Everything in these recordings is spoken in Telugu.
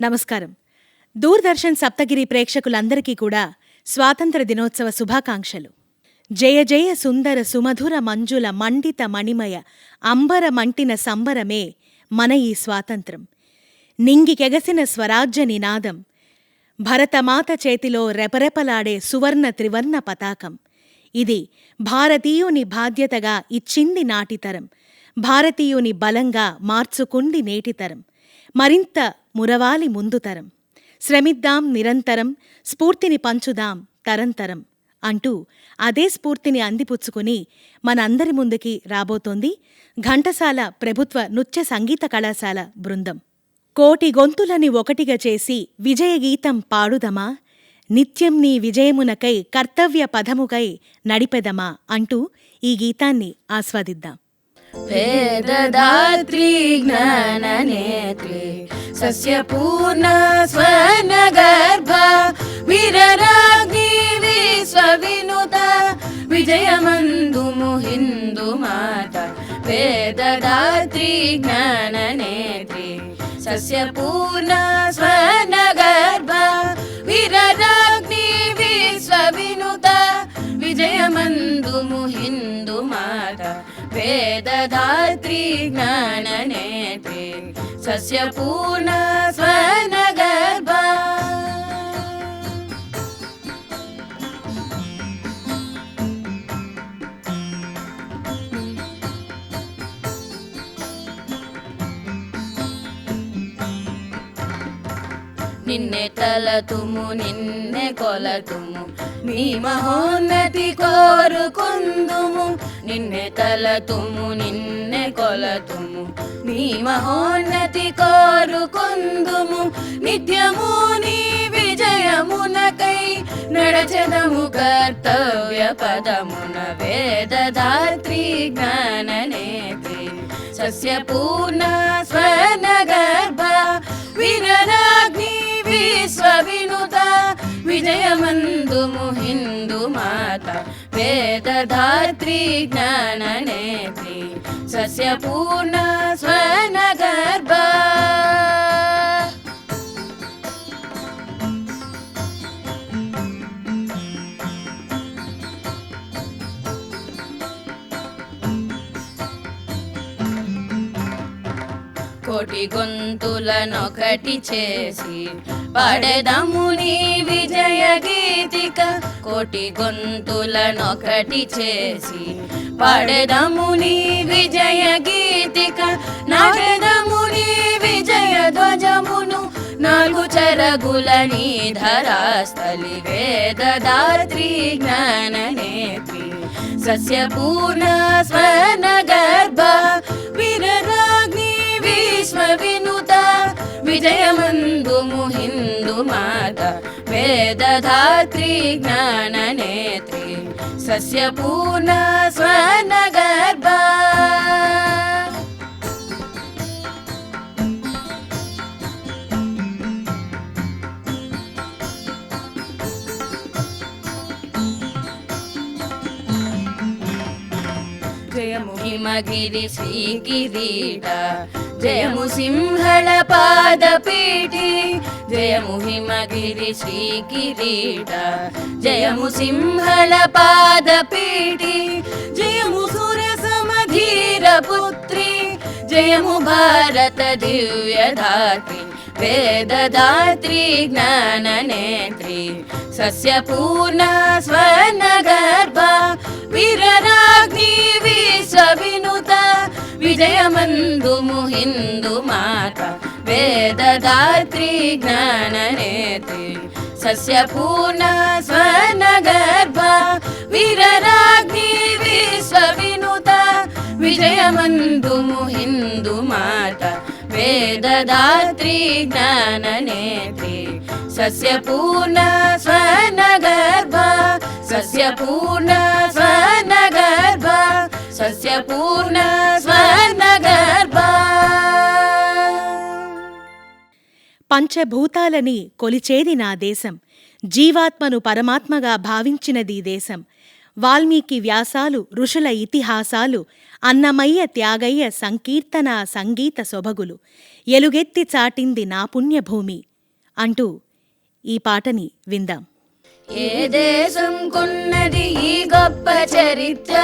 నమస్కారం. దూరదర్శన్ సప్తగిరి ప్రేక్షకులందరికీ కూడా స్వాతంత్ర దినోత్సవ శుభాకాంక్షలు. జయ జయ సుందర సుమధుర మంజుల మండిత మణిమయ అంబర మంటిన సంబరమే మన ఈ స్వాతంత్రం. నింగికెగసిన స్వరాజ్య నినాదం. భరతమాత చేతిలో రెపరెపలాడే సువర్ణ త్రివర్ణ పతాకం. ఇది భారతీయుని బాధ్యతగా ఇచ్చింది నాటితరం భారతీయుని బలంగా మార్చుకుంది నేటితరం మరింత మురవాలి ముందు తరం. శ్రమిద్దాం నిరంతరం స్ఫూర్తిని పంచుదాం తరంతరం అంటూ అదే స్ఫూర్తిని అందిపుచ్చుకుని మనందరి ముందుకి రాబోతోంది ఘంటసాల ప్రభుత్వ నృత్య సంగీత కళాశాల బృందం. కోటి గొంతులని ఒకటిగా చేసి విజయగీతం పాడుదమా? నిత్యం నీ విజయమునకై కర్తవ్య పదముకై నడిపెదమా? అంటూ ఈ గీతాన్ని ఆస్వాదిద్దాం. ज्ञाननेत्री सस्यपूर्ण स्वर्णगर्भ वीरराज्ञी विश्वविनुता विजयमन्दुमु हिन्दुमाता वेददात्री ज्ञाननेत्री सस्यपूर्ण स्वर्णगर्भ वीरराज्ञी विश्वविनुता विजयमन्दुमु हिन्दुमाता वेदधात्री ज्ञाननेत्री सस्यपूर्ण स्वर्णगर्भा నిన్ನೆ తలతుము నిన్ನೆ కొలతుము. మీ మహోన్నతి కోరుకుందుము. నిన్నే తలతుము నిన్నే కొలతుము. మీ మహోన్నతి కోరుకుందుము. నిత్యము నీ విజయమునకై నడచదము కర్తవ్య పదమున వేదధాత్రి జ్ఞాననేత్రి సస్యపూర్ణ స్వర్ణగర్భ విరరాగ్ని విశ్వవినుత విజయమందుము హిందూ మాత వేదధాత్రి జ్ఞాననేత్రి సస్యపూర్ణ స్వర్ణగర్భ కోటి గొంతులనొకటి చేసి పాడెదము నీ విజయ గీతిక. కోటి గొంతులనొకటి చేసి పాడెదము నీ విజయ గీతిక. నాటెదము నీ విజయ ధ్వజమును నాలుగు చెరగుల నీ ధరాస్థలి వేదదాత్రి జ్ఞాననేత్రి సస్యపూర్ణ స్వర్ణ గర్భ స్వర్ణగర్భ వీరరాగ్ని విశ్వవినుత విజయమందుము హిందూ మాత వేదధాత్రి జ్ఞాన నేత్రి సస్య జ్ఞాననేత్రి సస్యపూర్ణ స్వర్ణగర్భ జయము హిమగిరి శ్రీగిరీట జయము సింహళ పాదపీఠి జయము హిమగిరి శ్రీ కిరీట జయము సింహళ పాదపీఠి జయము సురసమధీర పుత్రి జయము భారత దివ్యధాత్రి వేదదాత్రి జ్ఞాననేత్రి సస్యపూర్ణ స్వర్ణగర్భ వీరరాగ్ని విశ్వవినుత विजयमन्दुमुहिन्दु माता वेददात्री ज्ञाननेति ज्ञाननेत्रे सस्यपूर्णा स्वनगर्भा विरराग्नि सविनुता विजयमन्दुमुहिन्दु माता वेददात्री ज्ञाननेति सस्य पूर्णा स्वनगर्भा सस्य पूर्ण పంచభూతాలని కొలిచేది నా దేశం. జీవాత్మను పరమాత్మగా భావించినది దేశం. వాల్మీకి వ్యాసాలు ఋషుల ఇతిహాసాలు అన్నమయ్య త్యాగయ్య సంకీర్తన సంగీత సొబగులు ఎలుగెత్తి చాటింది నా పుణ్యభూమి. అంటూ ఈ పాటని విందాం. ఏ దేశం కొన్నది ఈ గొప్ప చరిత్ర?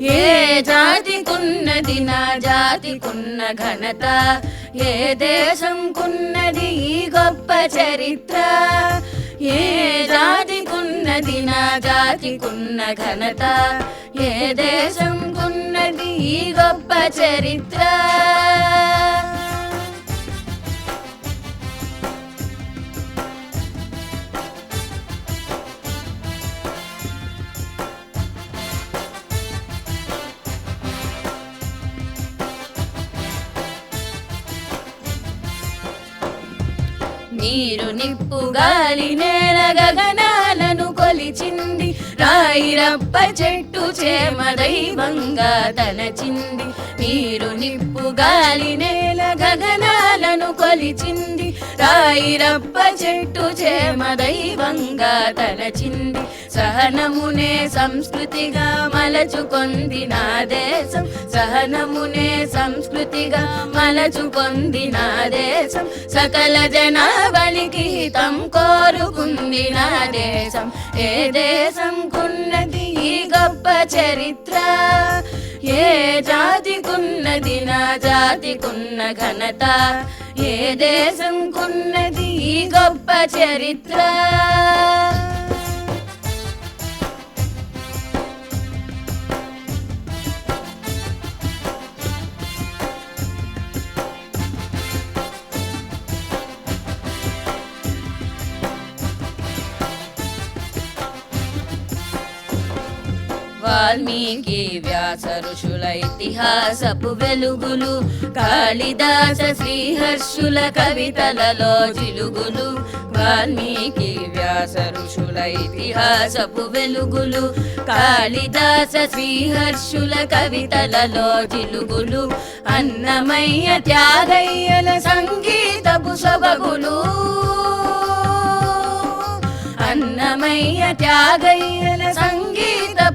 ఏ జాతికున్నది నా జాతికున్న ఘనత? ఏ దేశం కున్నది ఈ గొప్ప చరిత్ర? ఏ జాతికున్నది నా జాతికున్న ఘనత? ఏ దేశం కున్నది ఈ గొప్ప చరిత్ర? నీరు నిప్పు గాలి నేల గగనాలను కొలిచింది. రాయిరప్ప చెట్టు చేమ దైవంగా తలచింది. నీరు నిప్పు గాలి నేల గగనాలను కొలిచింది. రాయిరప్ప చెట్టు చేమ దైవంగా తలచింది. సహనమునే సంస్కృతిగా మలచుకొంది నా దేశం. సహనమునే సంస్కృతిగా మలచుకొంది నా దేశం. సకల జనావళికి హితం కోరుకుంది నా దేశం. ఏ దేశం కున్నది ఈ గొప్ప చరిత్ర? ఏ జాతికున్నది నా జాతికున్న ఘనత? ఏ దేశం కున్నది ఈ గొప్ప చరిత్ర? వాల్మీకి వ్యాస ఋషుల ఇతిహాసపు వెలుగులు కాళిదాస శ్రీహర్షుల కవితలలో జిలుగులు వాల్మీకి వ్యాస ఋషుల ఇతిహాసపు వెలుగులు కాళిదాస శ్రీహర్షుల కవితలలో జిలుగులు అన్నమయ్య త్యాగయ్యల సంగీతపు సొబగులు అన్నమయ్య త్యాగయ్య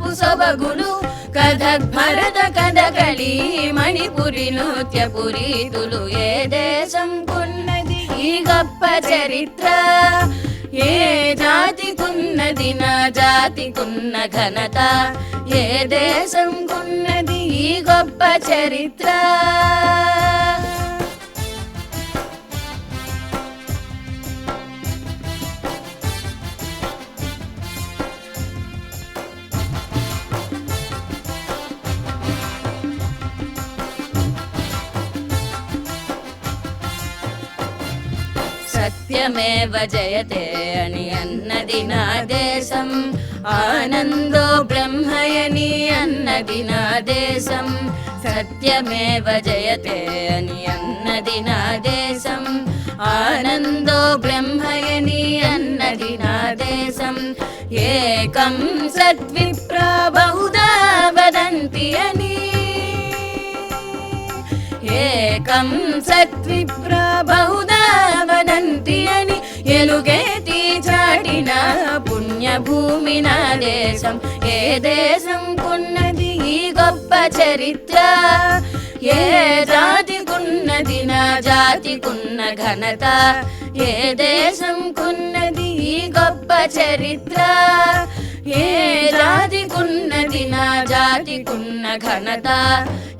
సంగీతపు సొబగులు కథక్ భరత కథకళి మణిపురి నృత్యపు ఏ దేశం కున్నది ఈ గొప్ప చరిత్ర ఏ జాతికున్నది? నా జాతికున్న ఘనత ఏ దేశంకున్నది ఈ గొప్ప చరిత్ర జయమేవ జయతే అని అన్నది నా దేశం. ఆనందో బ్రహ్మయని అన్నది నా దేశం. సత్యమేవ జయతే అని అన్నది నా దేశం. ఆనందో బ్రహ్మయని అన్నది నా దేశం. ఏకం సద్విప్ర ఏకం సత్విప్ర బహుదా వదంతి అని ఎలుగేతి చాటిన పుణ్యభూమి నా దేశం. ఏ దేశం కున్నది ఈ గొప్ప చరిత్ర? ఏ జాతికున్నది నా జాతికున్న ఘనత? ఏ దేశం కున్నది ఈ గొప్ప చరిత్ర? ఏ జాతికున్నది నా జాతికున్న ఘనత?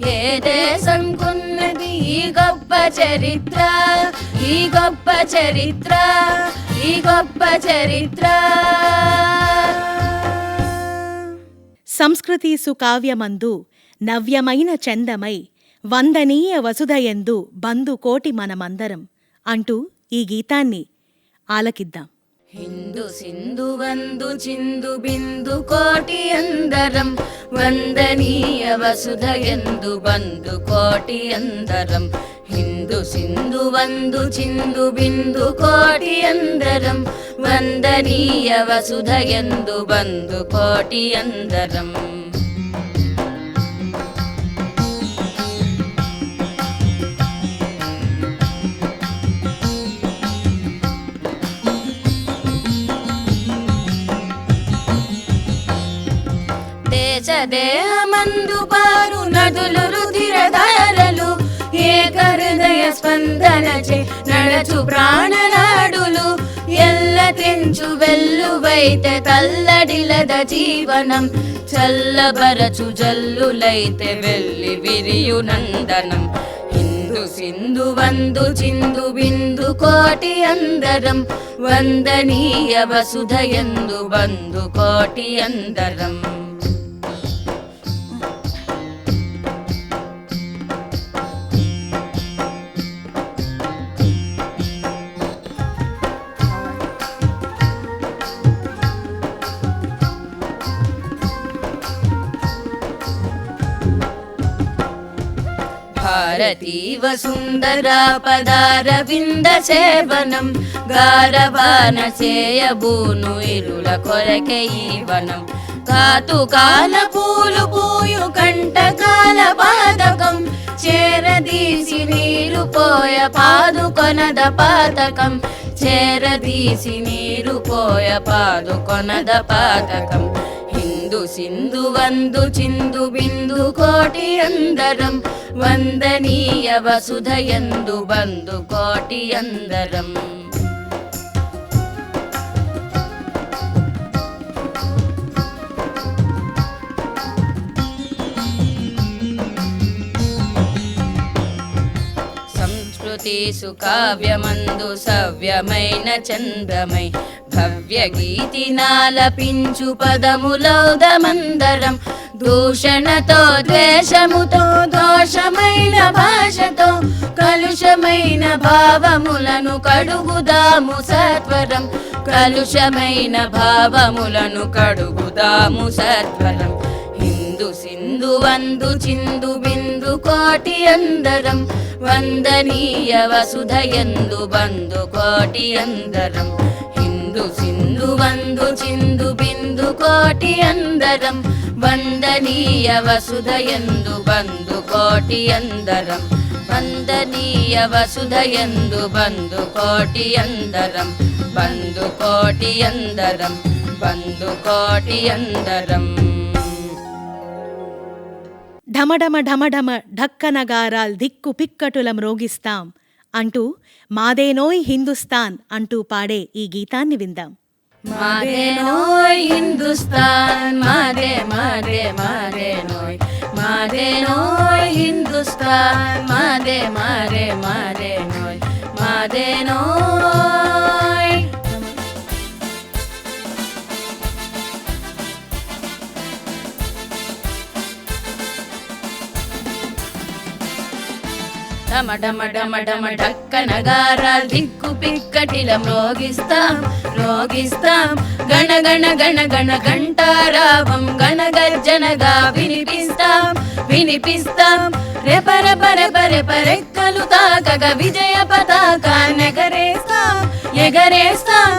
ఏ దేశంకున్నది ఈ గొప్ప చరిత్ర? ఈ గొప్ప చరిత్ర? ఈ గొప్ప చరిత్ర? సంస్కృతి సుకావ్యమందు నవ్యమైన చందమై వందనీయ వసుధయందు బంధు కోటి మనమందరం అంటూ ఈ గీతాన్ని ఆలకిద్దాం. హిందు సింధు వందు చిందు బిందు కోటి అందరం. వందనీయ వసుధ ఎందు బంధు కోటి అందరం. హిందు సింధు వందు చిందు బిందు కోటి అందరం. వందనీయ వసుధ దేహమందు పారు నదులు రుధిరధారలు ఏ హృదయ స్పందనచే నడచు ప్రాణనాడులు. ఎల్ల తెంచు వెల్లువైతే తల్లడిలద జీవనం చల్లబరచు జల్లులైతే వెళ్ళి విరియు నందనం. హిందు సింధు వందు చిందు బిందు కోటి అందరం వందనీయ వసుధయందు బంధు కోటి అందరం. భారతీవ సుందర పదార సేవనం గారవాన చేయబూను ఇరుల కొరకే ఈ వనం కాతు కాల పూలు పూయు కంటకాల పాదకం చేరదీసి నీరు పోయ పాదుకొనద పాతకం చేరదీసి నీరు పోయ పాదుకొనద పాతకం. హిందు సింధు వందు చిందు బిందు కోటి అందరం. వందనీయ వసుధయందు బంధు కోటి అందరం. సంస్కృతి సుకావ్యమందు సవ్యమైన చంద్రమై భవ్య గీతి నాలపించు పదములౌదమందరం దూషణతో ద్వేషముతో దోషమైన భాషతో కలుషమైన భావములను కడుగుదాము సత్వరం. కలుషమైన భావములను కడుగుదాము సత్వరం. సింధు సింధు వందు చిందు బిందు కోటి అందరం. వందనీయ వసుధయందు బంధు కోటి అందరం. హిందు సింధు వందు చిందు బిందు కోటి అందరం. వందనీయ వసుధయందు బంధు కోటి అందరం. వందనీయ వసుధయందు బంధు కోటి అందరం. బంధు కోటి అందరం బంధు కోటి అందరం. ఢమఢమ ఢమఢమ ఢక్కనగారాల్ దిక్కు పిక్కటుల మ్రోగిస్తాం అంటూ మాదేనోయ్ హిందుస్థాన్ అంటూ పాడే ఈ గీతాన్ని విందాం. మాదేనోయ్ హిందుస్తాన్ హిందుస్థాన్ మాదే మాదే మాదేనోయ్ మాదేనోయ్ మాదే హిందుస్థాన్ మాదే మాదే మాదేనోయ్ మాదేనోయ్ డమ డక్క దిక్కు పిక్కటిల మ్రోగిస్తాం మ్రోగిస్తాం గణ గణ గణ గణ గంటారావం గణ గర్జనగా వినిపిస్తాం వినిపిస్తాం రెపర పర పర పరెక్కలు తాకగ విజయ పతాక నెగరేస్తాం ఎగరేస్తాం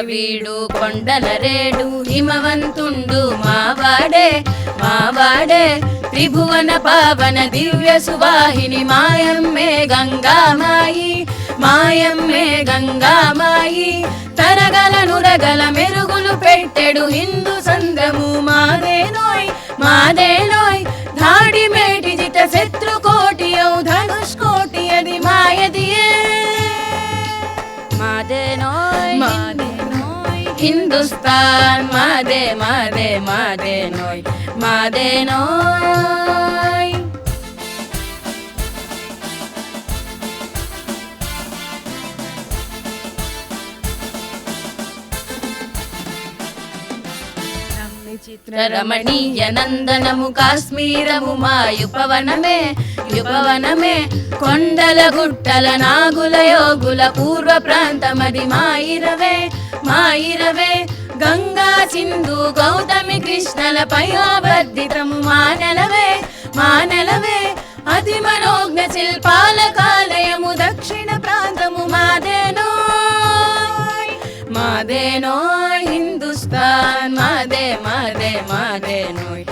వీడు కొండల రేడు హిమవంతుండు మావాడే మావాడే. త్రిభువన పావన దివ్య సువాహిని మాయమ్మే గంగామాయి మాయమ్మే గంగామాయి. తరగల నురగల మెరుగులు పెట్టెడు హిందూ సంఘము మాదేనోయ్ మాదేనోయ్. ధాడి మేటి జిత శత్రు నోయ్ హిందుస్థాన్ మాదే మాదే మాదే నోయ్ మాదే నోయ్. రమణీయ నందనము కాశ్మీరము మా యుపవనమే యుపవనమే కొండల గుట్టల నాగుల యోగుల పూర్వ ప్రాంతమది మాయిరవే మాయిరవే గంగా సింధు గౌతమి కృష్ణలపై ఆవర్ధితము మానలవే మానలవే. అతి మనోజ్ఞ శిల్పాల కాలయము దక్షిణ ప్రాంతము మాదేనో. మాదేనో హిందుస్థాన్ మాదే మాదే మాదేనోయ్ మాదేనోయ్.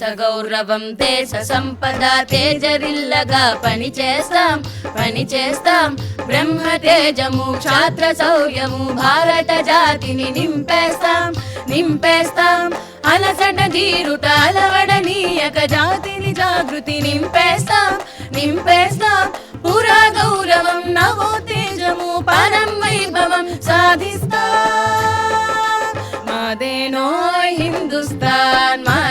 సగౌరవం గౌరవం దేశ సంపద తేజరిల్లగా పని చేస్తాం పని చేస్తాం. బ్రహ్మ తేజము క్షాత్ర సౌర్యము భారత జాతిని నింపేస్తాం నింపేస్తాం. అలసట తీరుట అలవడనీయక జాతిని జాగృతి నింపేస్తాం నింపేస్తాం. పురా గౌరవం నవో తేజము పరం వైభవం సాధిస్తాం. మాదేనో హిందుస్థాన్ మా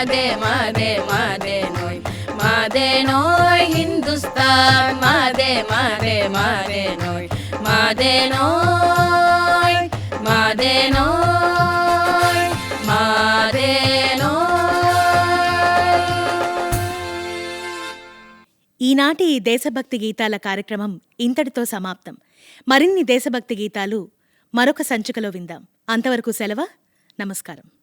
మాదేనోయ్ హిందుస్థాన్ మాదే మాదే మాదేనోయ్ మాదేనోయ్ మాదేనోయ్ మాదేనోయ్. ఈనాటి దేశభక్తి గీతాల కార్యక్రమం ఇంతటితో సమాప్తం. మరిన్ని దేశభక్తి గీతాలు మరొక సంచికలో విందాం. అంతవరకు సెలవు నమస్కారం.